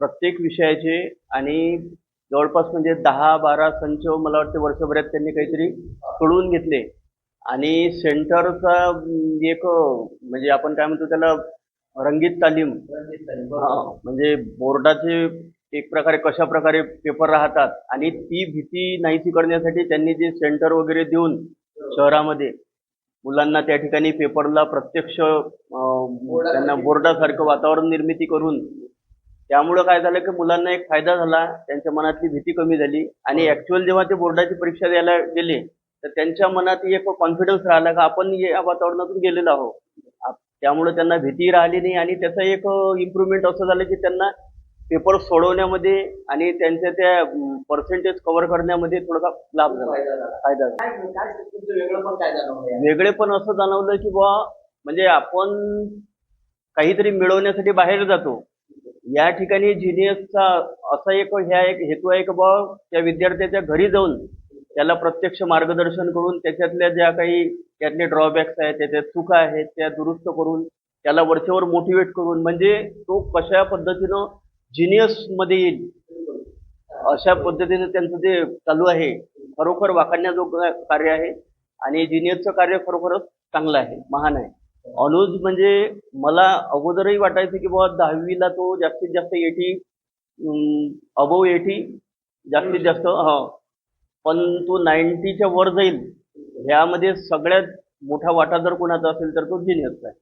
प्रत्येक विषयाचे आणि जवळपास म्हणजे दहा बारा संच मला वाटते वर्षभरात त्यांनी काहीतरी सोडवून घेतले. आणि सेंटरचा एक म्हणजे आपण काय म्हणतो त्याला रंगीत तालीम. म्हणजे बोर्डाचे एक प्रकारे कशा प्रकारे पेपर राहतात आणि ती भीती नाहीशी करण्यासाठी त्यांनी जे सेंटर वगैरे देऊन शहरामध्ये मुलांना त्या ठिकाणी पेपरला प्रत्यक्ष त्यांना बोर्डासारखं वातावरण निर्मिती करून त्यामुळं काय झालं की मुलांना एक फायदा झाला त्यांच्या मनातली भीती कमी झाली आणि ऍक्च्युअल जेव्हा ते बोर्डाची परीक्षा द्यायला गेले तर त्यांच्या मनात एक कॉन्फिडन्स राहिला का आपण या वातावरणातून गेलेलो आहोत. त्यामुळे त्यांना भीती राहिली नाही आणि त्याचं एक इम्प्रुव्हमेंट असं झालं की त्यांना पेपर सोडवण्यामध्ये आणि त्यांच्या त्या पर्सेंटेज कव्हर करण्यामध्ये थोडासा लाभ झाला. फायदा झाला. वेगळं पण असं जाणवलं की बुवा म्हणजे आपण काहीतरी मिळवण्यासाठी बाहेर जातो. या ठिकाणी जिनियसचा असा एक ह्या एक हेतू आहे की बुवा त्या विद्यार्थ्याच्या घरी जाऊन त्याला प्रत्यक्ष मार्गदर्शन करून त्याच्यातल्या ज्या काही त्यातले ड्रॉबॅक्स आहेत त्याच्यात चुका आहेत त्या दुरुस्त करून त्याला वरच्यावर मोटिवेट करून म्हणजे तो कशा पद्धतीनं जिनियसमध्ये येईल अशा पद्धतीनं त्यांचं जे चालू आहे खरोखर वाखाणण्याजोगं कार्य आहे आणि जिनियसचं कार्य खरोखरच चांगलं आहे महान आहे. अनुज म्हणजे मला अगोदरही वाटायचं की बाबा दहावीला तो जास्तीत जास्त एटी अबोव एटी जास्तीत जास्त हा. पण तो नाईन्टीच्या वर जाईल ह्यामध्ये सगळ्यात मोठा वाटा जर कोणाचा असेल तर तो जिनियसचा आहे.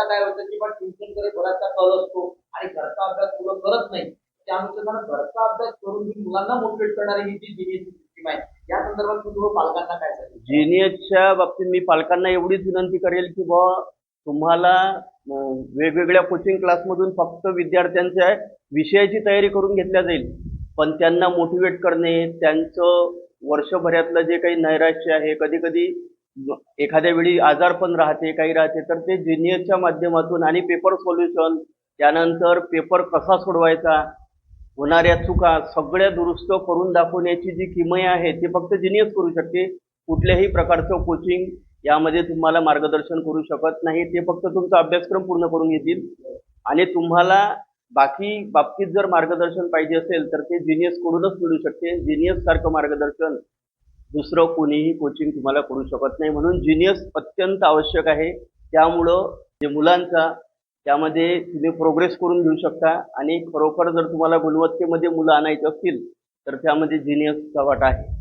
काय होतं की पण ट्युशनकडे बराचसा कल असतो आणि घरचा अभ्यास मुलं करत नाही. त्या अनुषंगाने घरचा अभ्यास करून ही मुलांना मोटिवेट करणारी ही जी जीएससी सिस्टीम आहे या संदर्भात तुम्ही पालकांना काय सांगेल जिनियसच्या बाबतीत मी पालकांना एवढीच विनंती करेल की बुवा तुम्हाला वेगवेगळ्या कोचिंग क्लासमधून फक्त विद्यार्थ्यांच्या विषयाची तयारी करून घेतल्या जाईल. पण त्यांना मोटिवेट करणे त्यांचं वर्षभरातलं जे काही नैराश्य आहे कधी कधी एखाद्या वेळी आजार पण राहते काही राहते तर ते ज्युनियरच्या माध्यमातून आणि पेपर सोल्युशन त्यानंतर पेपर कसा सोडवायचा होणाऱ्या चुका सगळ्या दुरुस्त करून दाखवण्याची जी किमया आहे ती फक्त जिनियस करू शकते. कुठल्याही प्रकारचं कोचिंग यामध्ये तुम्हाला मार्गदर्शन करू शकत नाही. ते फक्त तुमचा अभ्यासक्रम पूर्ण करून घेतील. आणि तुम्हाला बाकी बाबतीत जर मार्गदर्शन पाहिजे असेल तर ते जिनियसकडूनच मिळू शकते. जिनियस सारखं मार्गदर्शन दुसरं कोणीही कोचिंग तुम्हाला करू शकत नाही. म्हणून जिनियस अत्यंत आवश्यक आहे. त्यामुळं जे मुलांचा त्यामध्ये तुम्ही प्रोग्रेस करून घेऊ शकता. आणि खरोखर जर तुम्हाला गुणवत्तेमध्ये मुलं आणायची असतील तर त्यामध्ये जिनियसचा वाटा आहे.